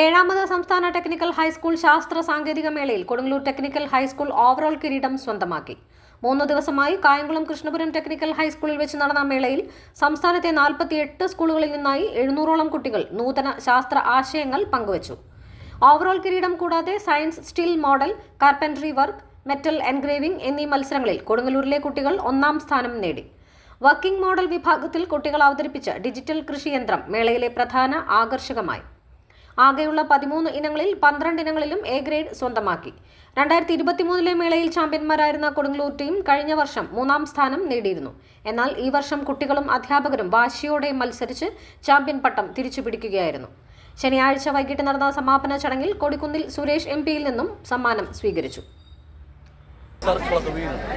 ഏഴാമത് സംസ്ഥാന technical high school ശാസ്ത്ര സാങ്കേതിക മേളയിൽ കൊടുങ്ങല്ലൂർ ടെക്നിക്കൽ ഹൈസ്കൂൾ ഓവറോൾ കിരീടം സ്വന്തമാക്കി. മൂന്ന് ദിവസമായി കായംകുളം കൃഷ്ണപുരം ടെക്നിക്കൽ ഹൈസ്കൂളിൽ വെച്ച് നടന്ന മേളയിൽ സംസ്ഥാനത്തെ നാൽപ്പത്തിയെട്ട് സ്കൂളുകളിൽ നിന്നായി എഴുന്നൂറോളം കുട്ടികൾ നൂതന ശാസ്ത്ര ആശയങ്ങൾ പങ്കുവച്ചു. ഓവറോൾ കിരീടം കൂടാതെ science still model carpentry work metal engraving എന്നീ മത്സരങ്ങളിൽ കൊടുങ്ങല്ലൂരിലെ കുട്ടികൾ ഒന്നാം സ്ഥാനം നേടി. വർക്കിംഗ് മോഡൽ വിഭാഗത്തിൽ കുട്ടികൾ അവതരിപ്പിച്ച ഡിജിറ്റൽ കൃഷിയന്ത്രം മേളയിലെ പ്രധാന ആകർഷകമായി. ആകെയുള്ള പതിമൂന്ന് ഇനങ്ങളിൽ പന്ത്രണ്ട് ഇനങ്ങളിലും എ ഗ്രേഡ് സ്വന്തമാക്കി. രണ്ടായിരത്തി ഇരുപത്തിമൂന്നിലെ മേളയിൽ ചാമ്പ്യന്മാരായിരുന്ന കൊടുങ്ങല്ലൂർ ടീം കഴിഞ്ഞ വർഷം മൂന്നാം സ്ഥാനം നേടിയിരുന്നു. എന്നാൽ ഈ വർഷം കുട്ടികളും അധ്യാപകരും വാശിയോടെ മത്സരിച്ച് ചാമ്പ്യൻ പട്ടം തിരിച്ചുപിടിക്കുകയായിരുന്നു. ശനിയാഴ്ച വൈകിട്ട് നടന്ന സമാപന ചടങ്ങിൽ കൊടിക്കുന്നിൽ സുരേഷ് എം പിയിൽ നിന്നും സമ്മാനം സ്വീകരിച്ചു.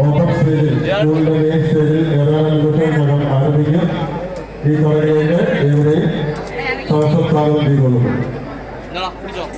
ഓപ്പൺ 박수 한번 드리고. 누나, 그죠?